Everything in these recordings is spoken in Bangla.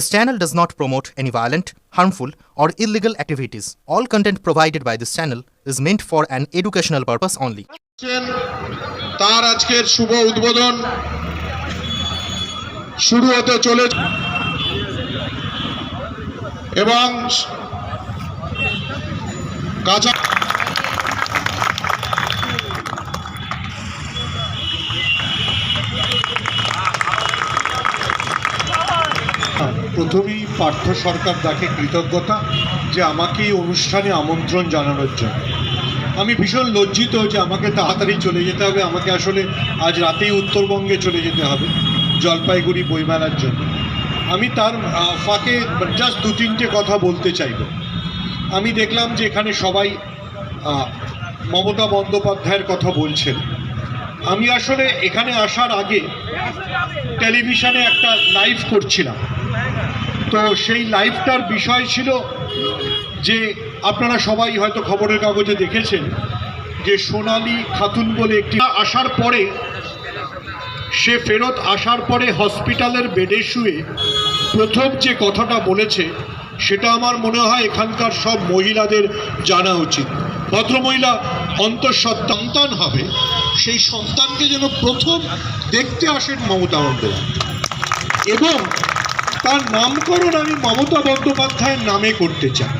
This channel does not promote any violent, harmful, or illegal activities. All content provided by this channel is meant for an educational purpose only. শুরু কাঁচা প্রথমেই পার্থ সরকার তাকে কৃতজ্ঞতা যে আমাকে এই অনুষ্ঠানে আমন্ত্রণ জানানোর জন্য। আমি ভীষণ লজ্জিত যে আমাকে তাড়াতাড়ি চলে যেতে হবে, আমাকে আসলে আজ রাতেই উত্তরবঙ্গে চলে যেতে হবে জলপাইগুড়ি বইমেলার জন্য। আমি তার ফাঁকে জাস্ট দু তিনটে কথা বলতে চাইব। আমি দেখলাম যে এখানে সবাই মমতা বন্দ্যোপাধ্যায়ের কথা বলছেন। আমি আসলে এখানে আসার আগে টেলিভিশনে একটা লাইভ করছিলাম। তো সেই লাইভটার বিষয় ছিল যে আপনারা সবাই হয়তো খবরের কাগজে দেখেছেন যে সোনালি খাতুন বলে একটি আসার পরে, সে ফেরত আসার পরে হসপিটালের বেডে শুয়ে প্রথম যে কথাটা বলেছে, সেটা আমার মনে হয় এখানকার সব মহিলাদের জানা উচিত। ভদ্রমহিলা অন্তঃসত্ত্বা সন্তান হবে, সেই সন্তানকে যেন প্রথম দেখতে আসেন মমতা বন্দ্যোপাধ্যায়। এবং তার নামকরণ আমি মমতা বন্দ্যোপাধ্যায়ের নামে করতে চাই।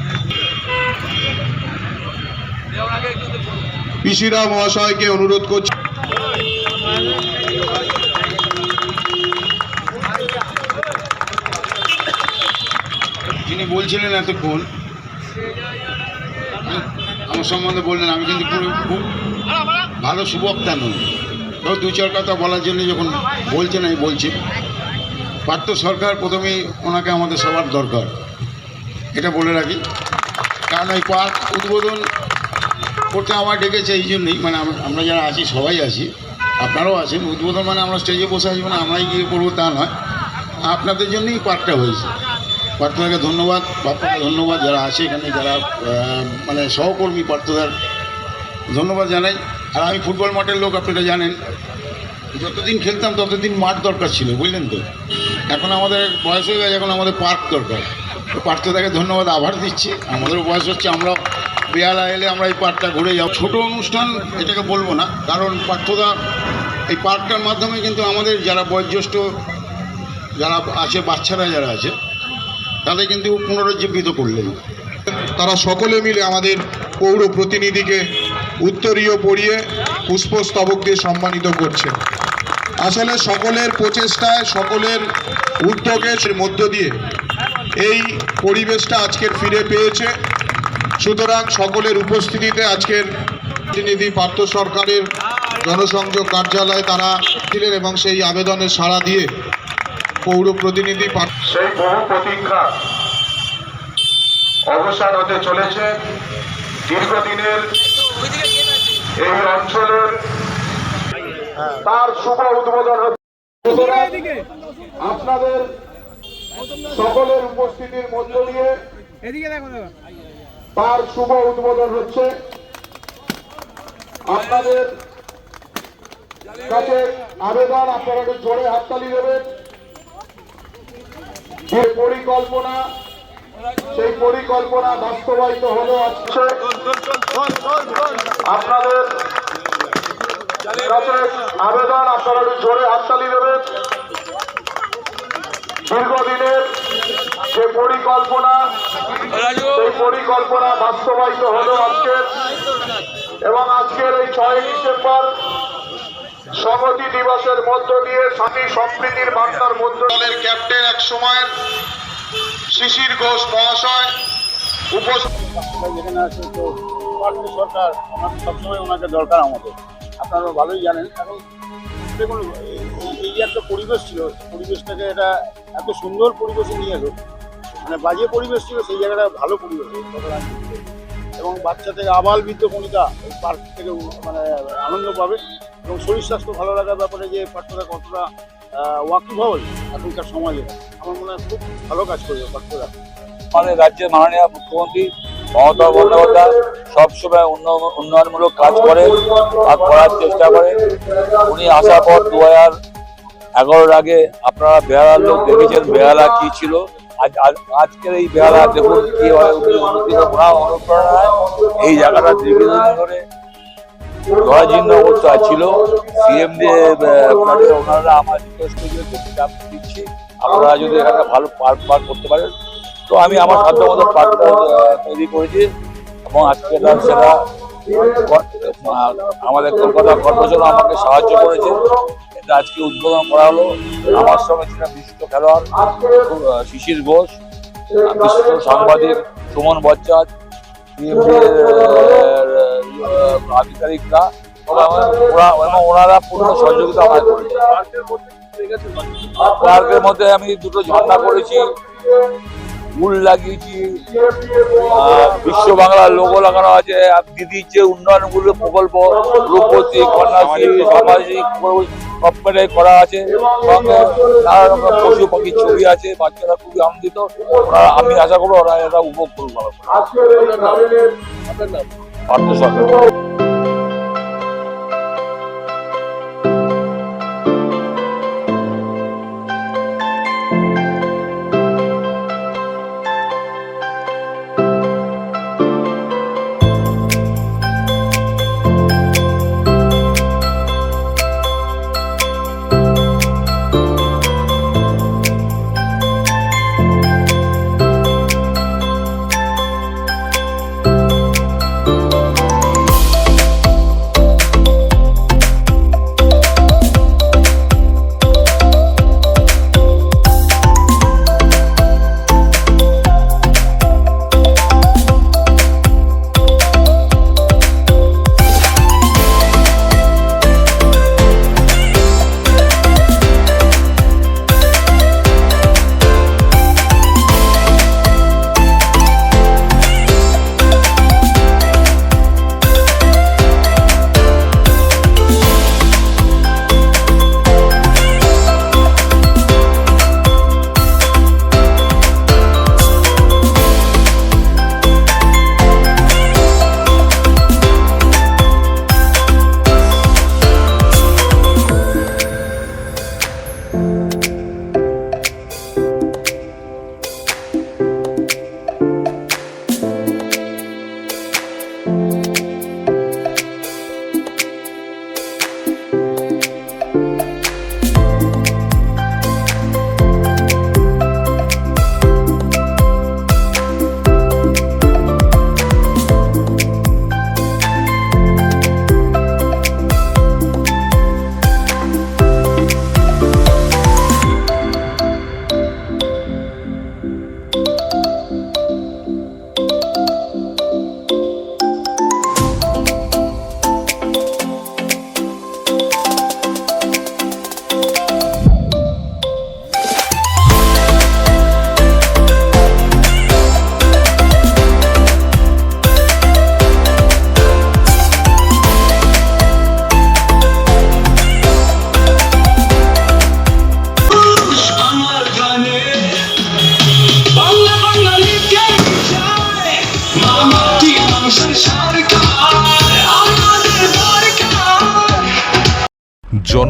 পিসিরা মহাশয়কে অনুরোধ করছি। যিনি বলছিলেন এত এতক্ষণ আমার সম্বন্ধে বললেন আমি কিন্তু খুব ভালো সুবক্তা নই। দু চার কথা বলার জন্য যখন বলছেন আমি বলছি। পার্থ সরকার প্রথমেই ওনাকে আমাদের সবার দরকার। এটা বলে রাখি। কারণ ওই পার্ক উদ্বোধন করতে আমার ডেকেছে এই জন্যই মানে আম- আমরা যারা আছি, সবাই আছি। আপনারাও আছেন। উদ্বোধন মানে আমরা স্টেজে বসে আছি মানে আমরাই গিয়ে করব, তা নয়। আপনাদের জন্যই পার্কটা হয়েছে। পার্থদাকে ধন্যবাদ। বাপ্পাকে ধন্যবাদ যারা আছে এখানে, যারা মানে সহকর্মী পার্থদার। ধন্যবাদ জানাই। আর আমি ফুটবল মাঠের লোক, আপনারা জানেন। যতদিন খেলতাম ততদিন মাঠ দরকার ছিল, বুঝলেন তো? এখন আমাদের বয়স হয়ে গেছে, এখন আমাদের পার্ক দরকার। তো পার্থদাকে ধন্যবাদ আবার দিচ্ছি। আমাদেরও বয়স হচ্ছে, আমরা বেয়ালা এলে আমরা এই পার্কটা ঘুরে যাও ছোট অনুষ্ঠান এটাকে বলব না, কারণ পার্থদা এই পার্কটার মাধ্যমে কিন্তু আমাদের যারা বয়োজ্যেষ্ঠ, যারা আছে, বাচ্চারা যারা আছে, তাদের কিন্তু পুনরুজ্জীবিত করলেন। তারা সকলে মিলে আমাদের পৌর প্রতিনিধিকে উত্তরীয় পরিয়ে পুষ্পস্তবক দিয়ে সম্মানিত করছেন। আসলে সকলের প্রচেষ্টায়, সকলের উদ্যোগের মধ্য দিয়ে এই পরিবেশটা আজকের ফিরে পেয়েছে। সুতরাং সকলের উপস্থিতিতে আজকের প্রতিনিধি পার্থ সরকারের জনসংযোগ কার্যালয়ে তারা ছিলেন এবং সেই আবেদনে সাড়া দিয়ে পৌর প্রতিনিধি সেই বহু প্রতীক্ষা অবসান হতে চলেছে। দীর্ঘদিনের এই অঞ্চলের তার শুভ উদ্বোধন হচ্ছে। আপনাদের সকলের উপস্থিতির মধ্য দিয়ে তার শুভ উদ্বোধন হচ্ছে। আপনাদের কাছে আবেদন আপনারা একটু জোরে হাততালি দেবেন। যে পরিকল্পনা সেই পরিকল্পনা বাস্তবায়িত হলো আজকে। আপনাদের আবেদন আপনারা একটু জোরে হাততালি দেবেন। দীর্ঘদিনের যে পরিকল্পনা, সেই পরিকল্পনা বাস্তবায়িত হলো আজকের। এবং আজকের এই ছয় ডিসেম্বর সংহতি দিবসের মধ্য দিয়ে স্বামী সম্প্রীতির বার্তার মধ্য দলের ক্যাপ্টেন এক সময়ের শিশির ঘোষ মহাশয় উপস্থিত। সরকার, আমার সবসময় ওনাকে দরকার আমাদের। আপনারা ভালোই জানেন। এখন দেখুন, এই- যে একটা পরিবেশ ছিল পরিবেশটাকে এটা এত সুন্দর পরিবেশে নিয়ে এলো। মানে বাজে পরিবেশ ছিল, সেই জায়গাটা ভালো পরিবেশ। এবং বাচ্চা থেকে আবাল বৃদ্ধ কণিকা এই পার্ক থেকে মানে আনন্দ পাবে। এবং শরীর স্বাস্থ্য ভালো রাখার ব্যাপারে যে পার্কটা কতটা ওয়াকিবহল এখনকার সমাজে, আমার মনে হয় খুব ভালো কাজ করবে পার্কটা আমাদের রাজ্যের মাননীয় মুখ্যমন্ত্রী মমতা বন্দ্যোপাধ্যায় সবসময় উন্নয়ন- উন্নয়নমূলক কাজ করে আর করার চেষ্টা করে। উনি আসার পর দু হাজার এগারোর আগে আপনারা বেহালার লোক দেখেছেন বেহালা কি ছিল। আজ আজ- আজকের এই বেহালা দেখুন কীভাবে উনি উন্নতি ওনার অনুপ্রেরণায় এই জায়গাটা দীর্ঘদিন ধরে জরাজীর্ণ অবস্থা ছিল। সিএম দিয়ে আহ, ওনারা আমার রিকোয়েস্ট করেছিল আপনারা যদি এখানে ভালো পার্ক পার্ক করতে পারেন। তো আমি আমার সাধ্য মতো তৈরি করেছি এবং আজকে তার সেটা আমাদের কলকাতা কর্পোরেশন আমাকে সাহায্য করেছে। এটা আজকে উদ্বোধন করা হলো। আমার সঙ্গে ছিলেন বিশিষ্ট খেলোয়াড় শিশির ঘোষ বিশিষ্ট সাংবাদিক সুমন বচ্চাত আধিকারিকরা। এবং ওনারা পূর্ণ সহযোগিতা আমায় করেছে। পার্কের মধ্যে আমি দুটো ঝর্ণা করেছি। ফুল লাগিয়েছি। বিশ্ব বাংলার লোগো লাগানো আছে। আর দিদির যে উন্নয়নমূলক প্রকল্প রূপবতী কন্যাশ্রী সামাজিক করা আছে। সঙ্গে নানা রকম পশু পাখির ছবি আছে। বাচ্চারা খুবই আনন্দিত। আমি আশা করব ওরা এটা উপভোগ করব ভালো করে। পার্থ সরকার